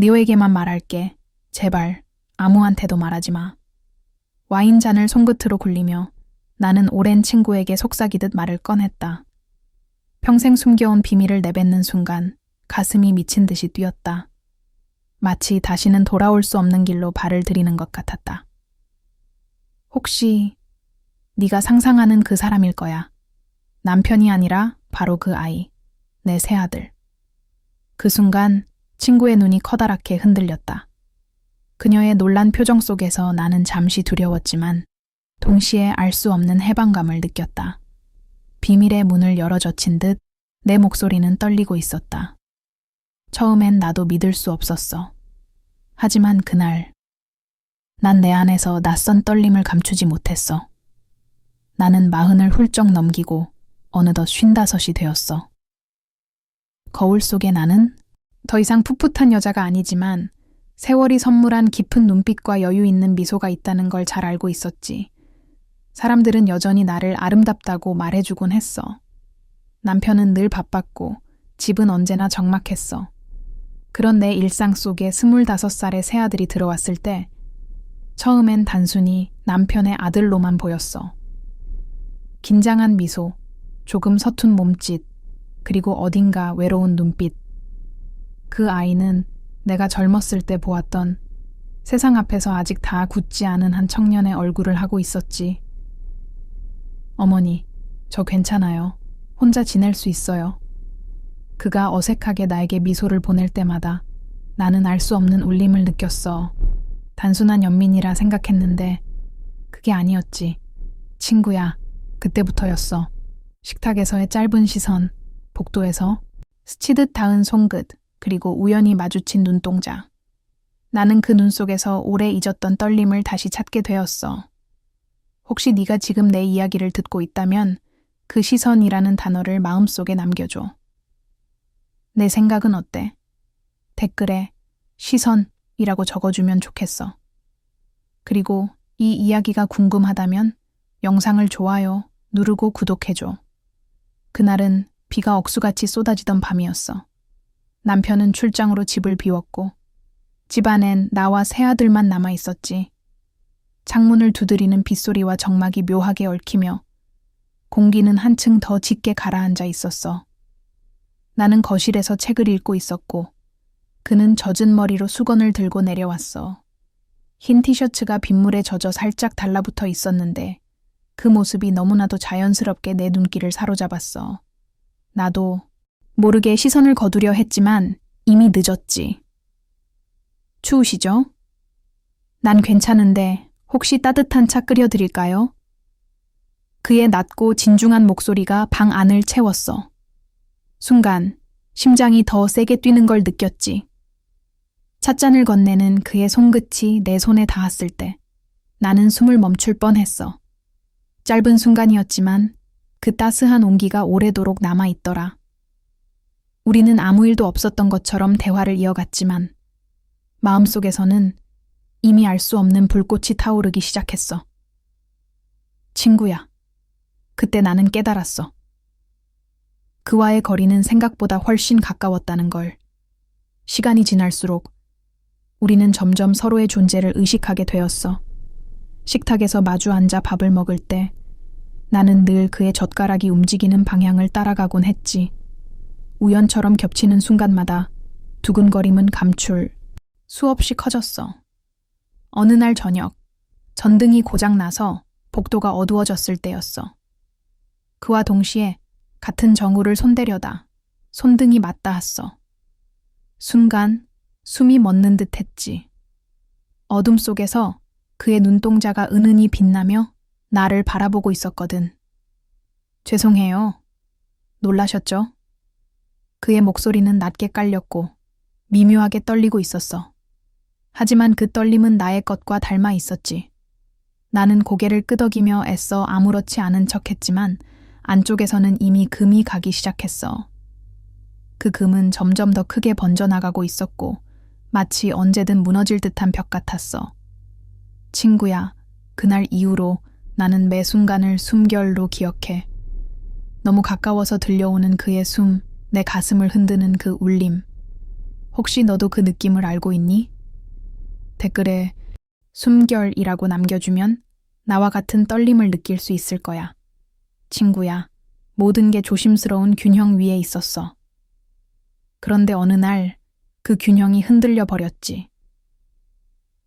니오에게만 말할게. 제발 아무한테도 말하지 마. 와인잔을 손끝으로 굴리며 나는 오랜 친구에게 속삭이듯 말을 꺼냈다. 평생 숨겨온 비밀을 내뱉는 순간 가슴이 미친 듯이 뛰었다. 마치 다시는 돌아올 수 없는 길로 발을 들이는 것 같았다. 혹시 네가 상상하는 그 사람일 거야. 남편이 아니라 바로 그 아이, 내 새아들. 그 순간 친구의 눈이 커다랗게 흔들렸다. 그녀의 놀란 표정 속에서 나는 잠시 두려웠지만 동시에 알 수 없는 해방감을 느꼈다. 비밀의 문을 열어 젖힌 듯 내 목소리는 떨리고 있었다. 처음엔 나도 믿을 수 없었어. 하지만 그날 난 내 안에서 낯선 떨림을 감추지 못했어. 나는 마흔을 훌쩍 넘기고 어느덧 쉰다섯이 되었어. 거울 속의 나는 더 이상 풋풋한 여자가 아니지만 세월이 선물한 깊은 눈빛과 여유 있는 미소가 있다는 걸 잘 알고 있었지. 사람들은 여전히 나를 아름답다고 말해주곤 했어. 남편은 늘 바빴고 집은 언제나 적막했어. 그런 내 일상 속에 스물다섯 살의 새아들이 들어왔을 때 처음엔 단순히 남편의 아들로만 보였어. 긴장한 미소, 조금 서툰 몸짓, 그리고 어딘가 외로운 눈빛. 그 아이는 내가 젊었을 때 보았던 세상 앞에서 아직 다 굳지 않은 한 청년의 얼굴을 하고 있었지. 어머니, 저 괜찮아요. 혼자 지낼 수 있어요. 그가 어색하게 나에게 미소를 보낼 때마다 나는 알 수 없는 울림을 느꼈어. 단순한 연민이라 생각했는데 그게 아니었지. 친구야, 그때부터였어. 식탁에서의 짧은 시선, 복도에서 스치듯 닿은 손끝, 그리고 우연히 마주친 눈동자. 나는 그 눈 속에서 오래 잊었던 떨림을 다시 찾게 되었어. 혹시 네가 지금 내 이야기를 듣고 있다면 그 시선이라는 단어를 마음속에 남겨줘. 내 생각은 어때? 댓글에 시선이라고 적어주면 좋겠어. 그리고 이 이야기가 궁금하다면 영상을 좋아요, 누르고 구독해줘. 그날은 비가 억수같이 쏟아지던 밤이었어. 남편은 출장으로 집을 비웠고 집안엔 나와 새아들만 남아 있었지. 창문을 두드리는 빗소리와 정막이 묘하게 얽히며 공기는 한층 더 짙게 가라앉아 있었어. 나는 거실에서 책을 읽고 있었고 그는 젖은 머리로 수건을 들고 내려왔어. 흰 티셔츠가 빗물에 젖어 살짝 달라붙어 있었는데 그 모습이 너무나도 자연스럽게 내 눈길을 사로잡았어. 나도 모르게 시선을 거두려 했지만 이미 늦었지. 추우시죠? 난 괜찮은데 혹시 따뜻한 차 끓여드릴까요? 그의 낮고 진중한 목소리가 방 안을 채웠어. 순간 심장이 더 세게 뛰는 걸 느꼈지. 찻잔을 건네는 그의 손끝이 내 손에 닿았을 때 나는 숨을 멈출 뻔했어. 짧은 순간이었지만 그 따스한 온기가 오래도록 남아있더라. 우리는 아무 일도 없었던 것처럼 대화를 이어갔지만 마음속에서는 이미 알 수 없는 불꽃이 타오르기 시작했어. 친구야. 그때 나는 깨달았어. 그와의 거리는 생각보다 훨씬 가까웠다는 걸. 시간이 지날수록 우리는 점점 서로의 존재를 의식하게 되었어. 식탁에서 마주 앉아 밥을 먹을 때 나는 늘 그의 젓가락이 움직이는 방향을 따라가곤 했지. 우연처럼 겹치는 순간마다 두근거림은 감출 수없이 커졌어. 어느 날 저녁, 전등이 고장나서 복도가 어두워졌을 때였어. 그와 동시에 같은 정우를 손대려다 손등이 맞닿았어. 순간 숨이 멎는 듯 했지. 어둠 속에서 그의 눈동자가 은은히 빛나며 나를 바라보고 있었거든. 죄송해요. 놀라셨죠? 그의 목소리는 낮게 깔렸고 미묘하게 떨리고 있었어. 하지만 그 떨림은 나의 것과 닮아 있었지. 나는 고개를 끄덕이며 애써 아무렇지 않은 척 했지만 안쪽에서는 이미 금이 가기 시작했어. 그 금은 점점 더 크게 번져나가고 있었고 마치 언제든 무너질 듯한 벽 같았어. 친구야, 그날 이후로 나는 매 순간을 숨결로 기억해. 너무 가까워서 들려오는 그의 숨, 내 가슴을 흔드는 그 울림. 혹시 너도 그 느낌을 알고 있니? 댓글에 숨결이라고 남겨주면 나와 같은 떨림을 느낄 수 있을 거야. 친구야, 모든 게 조심스러운 균형 위에 있었어. 그런데 어느 날 그 균형이 흔들려 버렸지.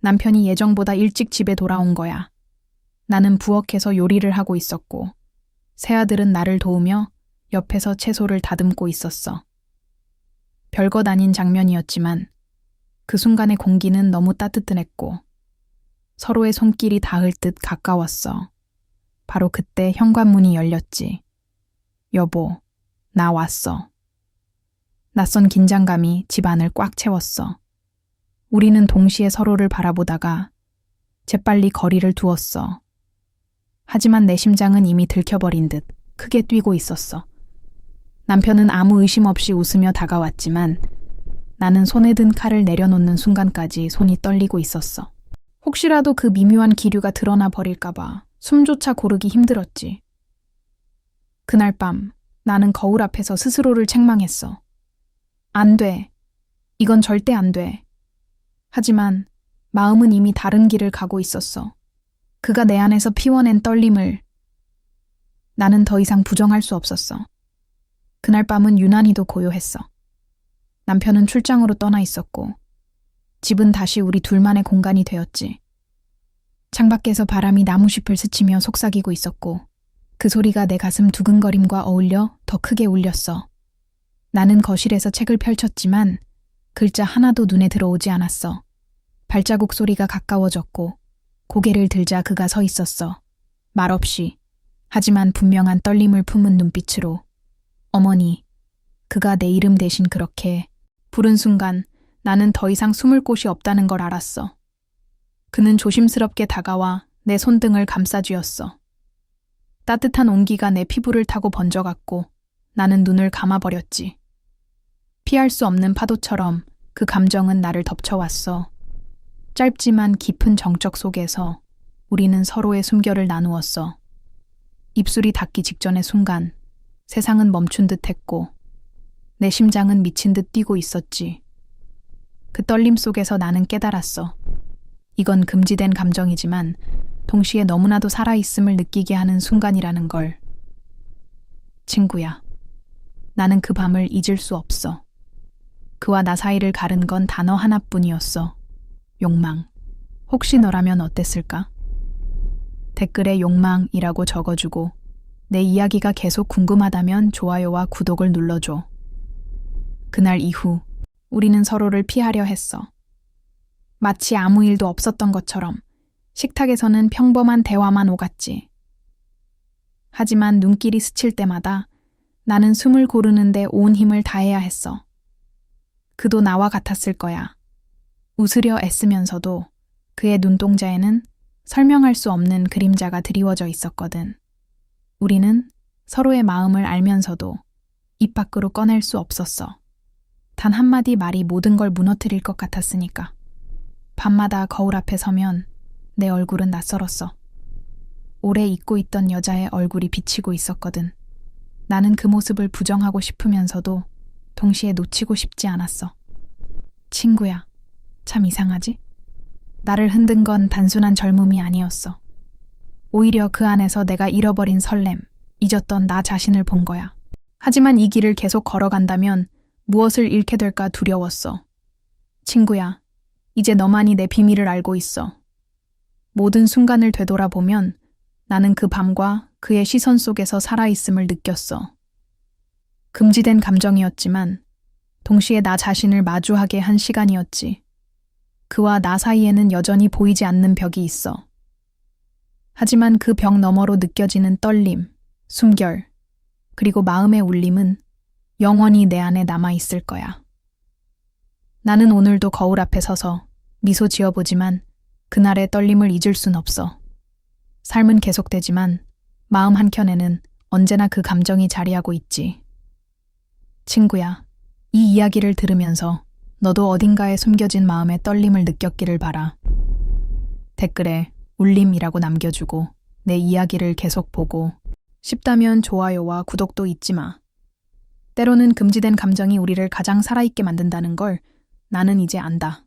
남편이 예정보다 일찍 집에 돌아온 거야. 나는 부엌에서 요리를 하고 있었고, 새아들은 나를 도우며 옆에서 채소를 다듬고 있었어. 별것 아닌 장면이었지만, 그 순간의 공기는 너무 따뜻했고, 서로의 손길이 닿을 듯 가까웠어. 바로 그때 현관문이 열렸지. 여보, 나 왔어. 낯선 긴장감이 집안을 꽉 채웠어. 우리는 동시에 서로를 바라보다가 재빨리 거리를 두었어. 하지만 내 심장은 이미 들켜버린 듯 크게 뛰고 있었어. 남편은 아무 의심 없이 웃으며 다가왔지만 나는 손에 든 칼을 내려놓는 순간까지 손이 떨리고 있었어. 혹시라도 그 미묘한 기류가 드러나 버릴까봐 숨조차 고르기 힘들었지. 그날 밤 나는 거울 앞에서 스스로를 책망했어. 안 돼. 이건 절대 안 돼. 하지만 마음은 이미 다른 길을 가고 있었어. 그가 내 안에서 피워낸 떨림을 나는 더 이상 부정할 수 없었어. 그날 밤은 유난히도 고요했어. 남편은 출장으로 떠나 있었고, 집은 다시 우리 둘만의 공간이 되었지. 창밖에서 바람이 나무숲을 스치며 속삭이고 있었고, 그 소리가 내 가슴 두근거림과 어울려 더 크게 울렸어. 나는 거실에서 책을 펼쳤지만 글자 하나도 눈에 들어오지 않았어. 발자국 소리가 가까워졌고 고개를 들자 그가 서 있었어. 말없이 하지만 분명한 떨림을 품은 눈빛으로 어머니 그가 내 이름 대신 그렇게 부른 순간 나는 더 이상 숨을 곳이 없다는 걸 알았어. 그는 조심스럽게 다가와 내 손등을 감싸쥐었어. 따뜻한 온기가 내 피부를 타고 번져갔고 나는 눈을 감아버렸지. 피할 수 없는 파도처럼 그 감정은 나를 덮쳐왔어. 짧지만 깊은 정적 속에서 우리는 서로의 숨결을 나누었어. 입술이 닿기 직전의 순간 세상은 멈춘 듯 했고 내 심장은 미친 듯 뛰고 있었지. 그 떨림 속에서 나는 깨달았어. 이건 금지된 감정이지만 동시에 너무나도 살아있음을 느끼게 하는 순간이라는 걸. 친구야. 나는 그 밤을 잊을 수 없어. 그와 나 사이를 가른 건 단어 하나뿐이었어. 욕망. 혹시 너라면 어땠을까? 댓글에 욕망이라고 적어주고 내 이야기가 계속 궁금하다면 좋아요와 구독을 눌러줘. 그날 이후 우리는 서로를 피하려 했어. 마치 아무 일도 없었던 것처럼 식탁에서는 평범한 대화만 오갔지. 하지만 눈길이 스칠 때마다 나는 숨을 고르는데 온 힘을 다해야 했어. 그도 나와 같았을 거야. 웃으려 애쓰면서도 그의 눈동자에는 설명할 수 없는 그림자가 드리워져 있었거든. 우리는 서로의 마음을 알면서도 입 밖으로 꺼낼 수 없었어. 단 한마디 말이 모든 걸 무너뜨릴 것 같았으니까. 밤마다 거울 앞에 서면 내 얼굴은 낯설었어. 오래 잊고 있던 여자의 얼굴이 비치고 있었거든. 나는 그 모습을 부정하고 싶으면서도 동시에 놓치고 싶지 않았어. 친구야, 참 이상하지? 나를 흔든 건 단순한 젊음이 아니었어. 오히려 그 안에서 내가 잃어버린 설렘, 잊었던 나 자신을 본 거야. 하지만 이 길을 계속 걸어간다면 무엇을 잃게 될까 두려웠어. 친구야, 이제 너만이 내 비밀을 알고 있어. 모든 순간을 되돌아보면 나는 그 밤과 그의 시선 속에서 살아있음을 느꼈어. 금지된 감정이었지만 동시에 나 자신을 마주하게 한 시간이었지. 그와 나 사이에는 여전히 보이지 않는 벽이 있어. 하지만 그 벽 너머로 느껴지는 떨림, 숨결, 그리고 마음의 울림은 영원히 내 안에 남아 있을 거야. 나는 오늘도 거울 앞에 서서 미소 지어보지만 그날의 떨림을 잊을 순 없어. 삶은 계속되지만 마음 한켠에는 언제나 그 감정이 자리하고 있지. 친구야, 이 이야기를 들으면서 너도 어딘가에 숨겨진 마음의 떨림을 느꼈기를 바라. 댓글에 울림이라고 남겨주고 내 이야기를 계속 보고 쉽다면 좋아요와 구독도 잊지 마. 때로는 금지된 감정이 우리를 가장 살아있게 만든다는 걸 나는 이제 안다.